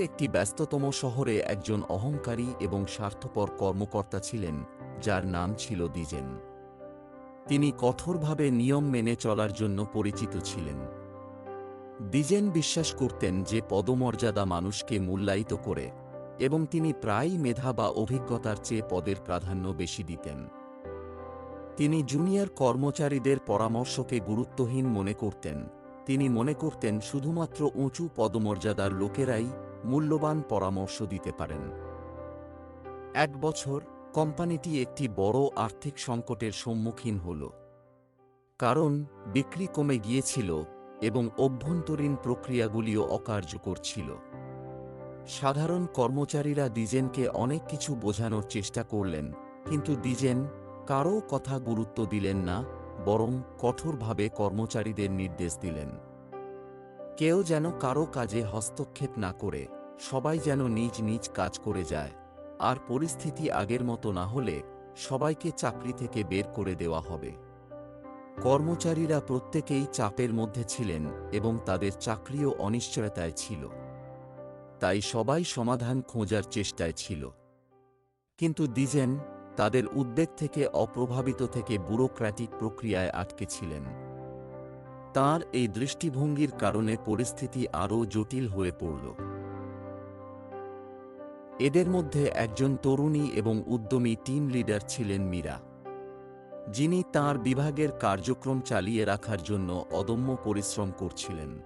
একটি ব্যস্ততম শহরে একজন অহংকারী এবং স্বার্থপর কর্মকর্তা ছিলেন, যার নাম ছিল দিজেন তিনি কঠোরভাবে নিয়ম মেনে চলার জন্য পরিচিত ছিলেন। দিজেন বিশ্বাস করতেন যে পদমর্যাদা মানুষকে মূল্যায়িত করে এবং তিনি প্রায়ই মেধা বা অভিজ্ঞতার চেয়ে পদের প্রাধান্য বেশি দিতেন। তিনি জুনিয়র কর্মচারীদের পরামর্শকে গুরুত্বহীন মনে করতেন। তিনি মনে করতেন, শুধুমাত্র উঁচু পদমর্যাদার লোকেরাই মূল্যবান পরামর্শ দিতে পারেন। এক বছর কোম্পানিটি একটি বড় আর্থিক সংকটের সম্মুখীন হল। কারণ বিক্রি কমে গিয়েছিল এবং অভ্যন্তরীণ প্রক্রিয়াগুলিও অকার্যকর ছিল। সাধারণ কর্মচারীরা ডিজেনকে অনেক কিছু বোঝানোর চেষ্টা করলেন, কিন্তু দিজেন কারও কথা গুরুত্ব দিলেন না, বরং কঠোরভাবে কর্মচারীদের নির্দেশ দিলেন। কেউ যেন কারও কাজে হস্তক্ষেপ না করে, সবাই যেন নিজ নিজ কাজ করে যায়। আর পরিস্থিতি আগের মতো না হলে সবাইকে চাকরি থেকে বের করে দেওয়া হবে। কর্মচারীরা প্রত্যেকেই চাপের মধ্যে ছিলেন এবং তাদের চাকরিও অনিশ্চয়তায় ছিল। তাই সবাই সমাধান খোঁজার চেষ্টায় ছিল। কিন্তু দিজেন তাদের উদ্বেগ থেকে, অপ্রভাবিত থেকে ব্যুরোক্র্যাটিক প্রক্রিয়ায় আটকে ছিলেন। তাঁর এই দৃষ্টিভঙ্গির কারণে পরিস্থিতি আরও জটিল হয়ে পড়ল। এদের মধ্যে একজন তরুণী এবং উদ্যমী টিম লিডার ছিলেন মীরা। যিনি তার বিভাগের কার্যক্রম চালিয়ে রাখার জন্য অদম্য পরিশ্রম করছিলেন।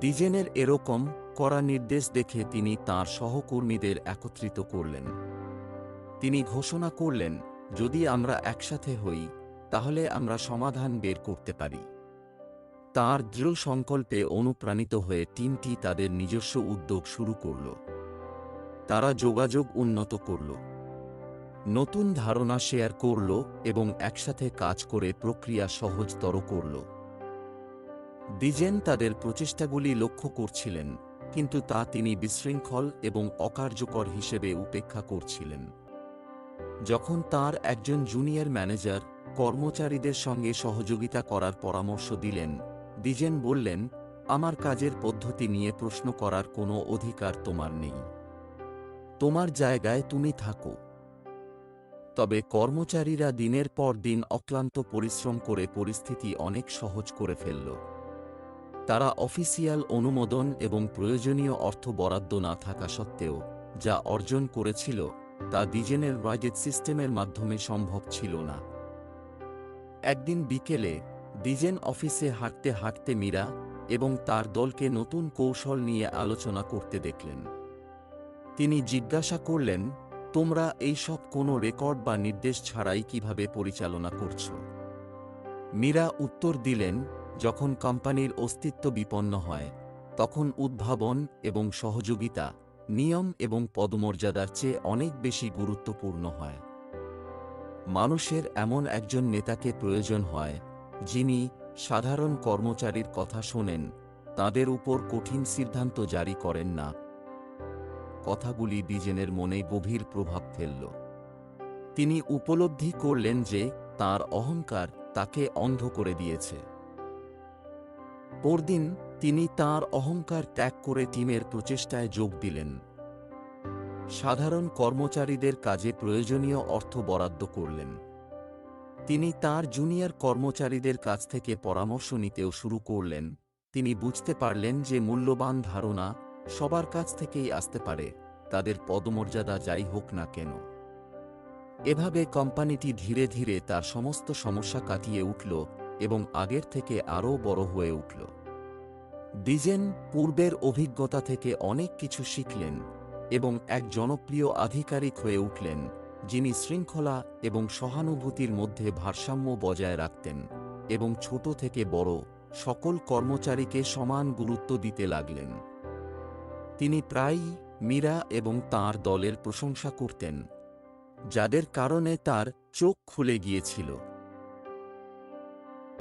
ডিজেনের এরকম করা নির্দেশ দেখে তিনি তার সহকর্মীদের একত্রিত করলেন। তিনি ঘোষণা করলেন, যদি আমরা একসাথে হই, তাহলে আমরা সমাধান বের করতে পারি। তার দৃঢ় সংকল্পে অনুপ্রাণিত হয়ে টিমটি তাদের নিজস্ব উদ্যোগ শুরু করল। তারা যোগাযোগ উন্নত করল। নতুন ধারণা শেয়ার করল এবং একসাথে কাজ করে প্রক্রিয়া সহজতর করল। ডিজেন তাদের প্রচেষ্টাগুলি লক্ষ্য করছিলেন, কিন্তু তা তিনি বিশৃঙ্খল এবং অকার্যকর হিসেবে উপেক্ষা করছিলেন। যখন তার একজন জুনিয়র ম্যানেজার কর্মচারীদের সঙ্গে সহযোগিতা করার পরামর্শ দিলেন ডিজেন বললেন, আমার কাজের পদ্ধতি নিয়ে প্রশ্ন করার কোনো অধিকার তোমার নেই। তোমার জায়গায় তুমি থাকো। তবে কর্মচারীরা দিনের পর দিন অক্লান্ত পরিশ্রম করে পরিস্থিতি অনেক সহজ করে ফেলল। তারা অফিসিয়াল অনুমোদন এবং প্রয়োজনীয় অর্থ বরাদ্দ না থাকা সত্ত্বেও যা অর্জন করেছিল তা ডিজেনের বাজেট সিস্টেমের মাধ্যমে সম্ভব ছিল না। একদিন বিকেলে ডিজেন অফিসে হাঁটতে হাঁটতে মীরা এবং তার দলকে নতুন কৌশল নিয়ে আলোচনা করতে দেখলেন। তিনি জিজ্ঞাসা করলেন, তোমরা এই সব কোনো রেকর্ড বা নির্দেশ ছাড়াই কীভাবে পরিচালনা করছ? মীরা উত্তর দিলেন, যখন কোম্পানির অস্তিত্ব বিপন্ন হয়, তখন উদ্ভাবন এবং সহযোগিতা, নিয়ম এবং পদমর্যাদার চেয়ে অনেক বেশি গুরুত্বপূর্ণ হয়। মানুষের এমন একজন নেতাকে প্রয়োজন হয় যিনি সাধারণ কর্মচারীর কথা শোনেন, তাদের উপর কঠিন সিদ্ধান্ত জারি করেন না। কথাগুলি ডিজেনের মনে গভীর প্রভাব ফেলল। তিনি উপলব্ধি করলেন যে তার অহংকার তাকে অন্ধ করে দিয়েছে। পরদিন তিনি তার অহংকার ত্যাগ করে টিমের প্রচেষ্টায় যোগ দিলেন। সাধারণ কর্মচারীদের কাজে প্রয়োজনীয় অর্থ বরাদ্দ করলেন। তিনি তার জুনিয়র কর্মচারীদের কাছ থেকে পরামর্শ নিতেও শুরু করলেন। তিনি বুঝতে পারলেন যে মূল্যবান ধারণা সবার কাছ থেকেই আসতে পারে, তাদের পদমর্যাদা যাই হোক না কেন। এভাবে কোম্পানিটি ধীরে ধীরে তার সমস্ত সমস্যা কাটিয়ে উঠল এবং আগের থেকে আরও বড় হয়ে উঠল। ডিজেন পূর্বের অভিজ্ঞতা থেকে অনেক কিছু শিখলেন এবং এক জনপ্রিয় আধিকারিক হয়ে উঠলেন। যিনি শৃঙ্খলা এবং সহানুভূতির মধ্যে ভারসাম্য বজায় রাখতেন এবং ছোট থেকে বড় সকল কর্মচারীকে সমান গুরুত্ব দিতে লাগলেন। তিনি প্রায়ই মীরা এবং তার দলের প্রশংসা করতেন, যাদের কারণে তার চোখ খুলে গিয়েছিল।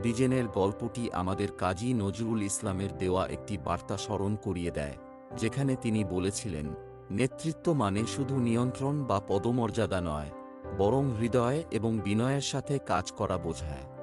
ডিজেনের গল্পটি আমাদের কাজী নজরুল ইসলামের দেওয়া একটি বার্তা স্মরণ করিয়ে দেয়, যেখানে তিনি বলেছিলেন নেতৃত্ব মানে শুধু নিয়ন্ত্রণ বা পদমর্যাদা নয়, বরং হৃদয় এবং বিনয়ের সাথে কাজ করা বোঝায়।